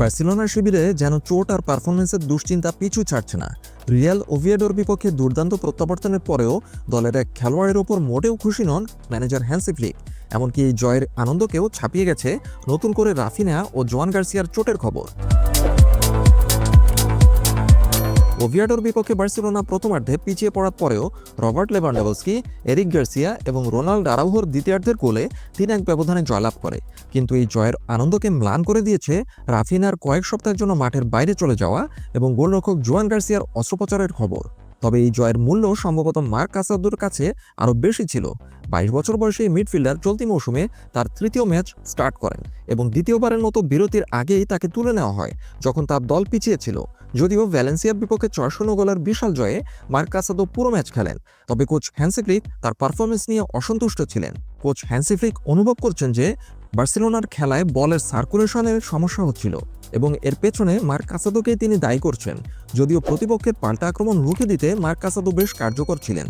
বার্সেলোনার শিবিরে যেন চোট আর পারফরমেন্সের দুশ্চিন্তা পিছু ছাড়ছে না। রিয়াল ওভিয়েডোর বিপক্ষে দুর্দান্ত প্রত্যাবর্তনের পরেও দলের এক খেলোয়াড়ের ওপর মোটেও খুশি নন ম্যানেজার হ্যান্সি এমনকি এই জয়ের আনন্দকেও ছাপিয়ে গেছে নতুন করে রাফিনা ও জোয়ান গার্সিয়ার চোটের খবর। ওভিয়াডোর বিপক্ষে বার্সেলোনা প্রথমার্ধে পিছিয়ে পড়ার পরেও রবার্ট লেভানডেভস্কি, এরিক গার্সিয়া এবং রোনাল্ড আরাউহোর দ্বিতীয়ার্ধের গোলে তিন এক ব্যবধানে জয়লাভ করে। কিন্তু এই জয়ের আনন্দকে ম্লান করে দিয়েছে রাফিনার কয়েক সপ্তাহের জন্য মাঠের বাইরে চলে যাওয়া এবং গোলরক্ষক জোয়ান গার্সিয়ার অস্ত্রোপচারের খবর। তবে এই জয়ের মূল্য সম্ভবত মার্ক কাসাদুর কাছে আরও বেশি ছিল। বাইশ বছর বয়সী এই মিডফিল্ডার চলতি মৌসুমে তার তৃতীয় ম্যাচ স্টার্ট করেন এবং দ্বিতীয়বারের মতো বিরতির আগেই তাকে তুলে নেওয়া হয়, যখন তার দল পিছিয়ে ছিল। যদিও ভ্যালেন্সিয়ার বিপক্ষে চার শূন্য গোলের বিশাল জয়ে মার্ক কাসাদো পুরো ম্যাচ খেলেন, তবে কোচ হ্যান্সিফ্লিক তার পারফরমেন্স নিয়ে অসন্তুষ্ট ছিলেন। কোচ হ্যান্সিফ্লিক অনুভব করছেন যে বার্সেলোনার খেলায় বলের সার্কুলেশনের সমস্যা হচ্ছিল এবং এর পেছনে মার্ক কাসাদোকেই তিনি দায়ী করছেন, যদিও প্রতিপক্ষের পাল্টা আক্রমণ রুখে দিতে মার্ক কাসাদো বেশ কার্যকর ছিলেন।